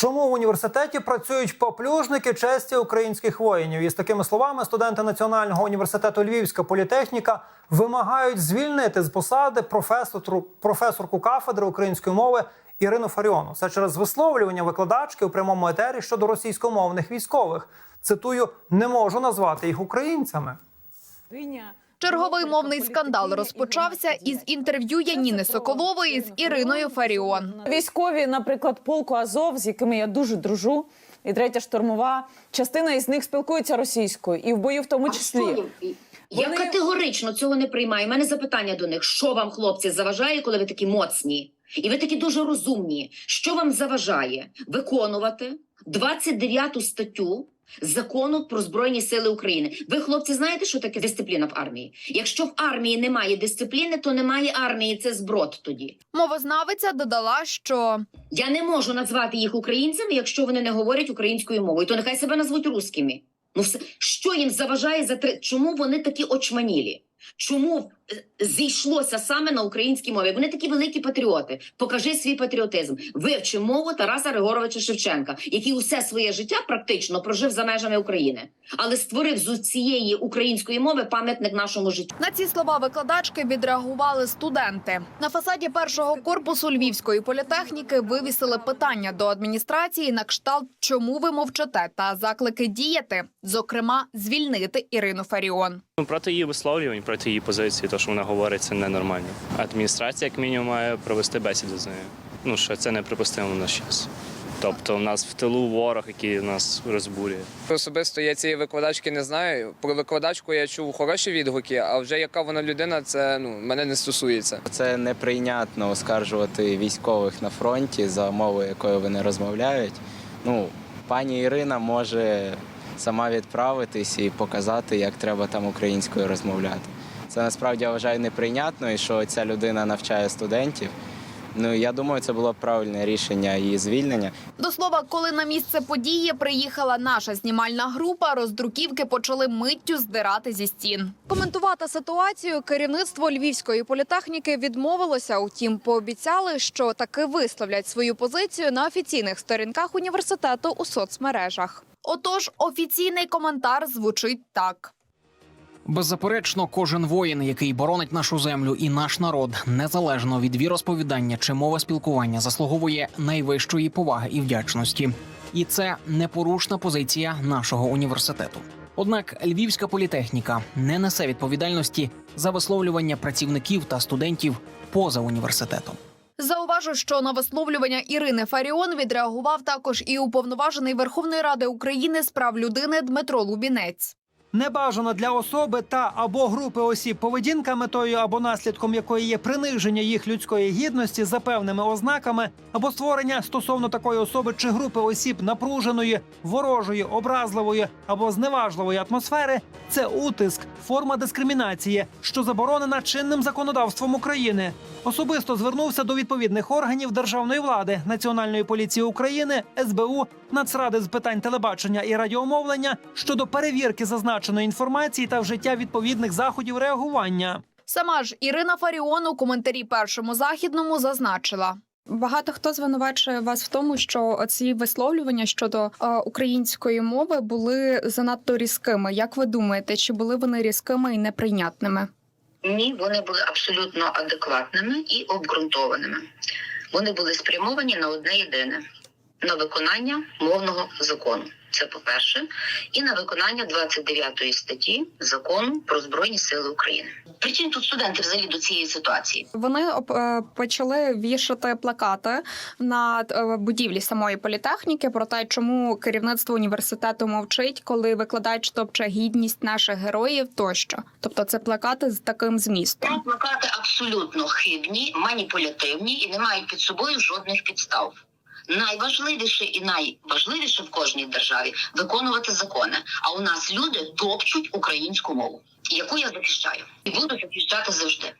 Чому в університеті працюють поплюжники честі українських воїнів? І з такими словами студенти Національного університету Львівська політехніка вимагають звільнити з посади професору, професорку кафедри української мови Ірину Фаріону. Це через висловлювання викладачки у прямому етері щодо російськомовних військових. Цитую, не можу назвати їх українцями. Черговий мовний скандал розпочався із інтерв'ю Яніни Соколової з Іриною Фаріон. Військові, наприклад, полку Азов, з якими я дуже дружу, і третя штурмова, частина із них спілкується російською, і в бою в тому числі. Я Вони- категорично цього не приймаю. У мене запитання до них: що вам, хлопці, заважає, коли ви такі моцні? І ви такі дуже розумні. Що вам заважає виконувати 29 статтю закону про збройні сили України? Ви, хлопці, знаєте, що таке дисципліна в армії? Якщо в армії немає дисципліни, то немає армії. Це зброд тоді. Мовознавиця додала, що Я не можу назвати їх українцями, якщо вони не говорять українською мовою. То нехай себе назвуть русскими. Ну все що їм заважає за три? Чому вони такі очманілі? Чому зійшлося саме на українській мові? Вони такі великі патріоти. Покажи свій патріотизм. Вивчи мову Тараса Григоровича Шевченка, який усе своє життя практично прожив за межами України, але створив з цієї української мови пам'ятник нашому життю. на ці слова викладачки відреагували студенти. На фасаді першого корпусу Львівської політехніки вивісили питання до адміністрації на кшталт «Чому ви мовчите?» та заклики діяти, зокрема звільнити Ірину Фаріон. Ну, проти її висловлювань, проти її позиції, що вона говорить, це ненормально. Адміністрація, як мінімум, має провести бесіду з нею. Ну, що це неприпустимо в наш час. Тобто, в нас в тилу ворог, який нас розбурює. Особисто я цієї викладачки не знаю. Про викладачку я чув хороші відгуки, а вже яка вона людина, це ну мене не стосується. Це неприйнятно оскаржувати військових на фронті за мовою, якою вони розмовляють. Ну, пані Ірина може сама відправитись і показати, як треба там українською розмовляти. Це насправді я вважаю неприйнятно, і що ця людина навчає студентів. Ну я думаю, це було правильне рішення її звільнення. До слова, коли на місце події приїхала наша знімальна група, роздруківки почали миттю здирати зі стін. Коментувати ситуацію керівництво львівської політехніки відмовилося. Утім, пообіцяли, що таки висловлять свою позицію на офіційних сторінках університету у соцмережах. Отож, офіційний коментар звучить так. Беззаперечно, кожен воїн, який боронить нашу землю і наш народ, незалежно від віросповідання чи мови спілкування, заслуговує найвищої поваги і вдячності. І це непорушна позиція нашого університету. Однак Львівська політехніка не несе відповідальності за висловлювання працівників та студентів поза університетом. Зауважу, що на висловлювання Ірини Фаріон відреагував також і уповноважений Верховної Ради України з прав людини Дмитро Лубінець. Небажано для особи та або групи осіб поведінка, метою або наслідком якої є приниження їх людської гідності за певними ознаками, або створення стосовно такої особи чи групи осіб напруженої, ворожої, образливої або зневажливої атмосфери це утиск, форма дискримінації, що заборонена чинним законодавством України. Особисто звернувся до відповідних органів державної влади, Національної поліції України, СБУ, Нацради з питань телебачення і радіомовлення щодо перевірки зазначеної інформації та вжиття відповідних заходів реагування. Сама ж Ірина Фаріон у коментарі першому західному зазначила. Багато хто звинувачує вас в тому, що ці висловлювання щодо е, української мови були занадто різкими. Як ви думаєте, чи були вони різкими і неприйнятними? Ні, вони були абсолютно адекватними і обґрунтованими. Вони були спрямовані на одне єдине на виконання мовного закону. Це по-перше, і на виконання 29 статті закону про збройні сили України. Причин тут студенти взагалі до цієї ситуації. Вони е, почали вішати плакати на е, будівлі самої політехніки про те, чому керівництво університету мовчить, коли викладач топче гідність наших героїв тощо. Тобто, це плакати з таким змістом. Плакати абсолютно хибні, маніпулятивні і не мають під собою жодних підстав. Найважливіше і найважливіше в кожній державі виконувати закони. А у нас люди топчуть українську мову, яку я захищаю і буду захищати завжди.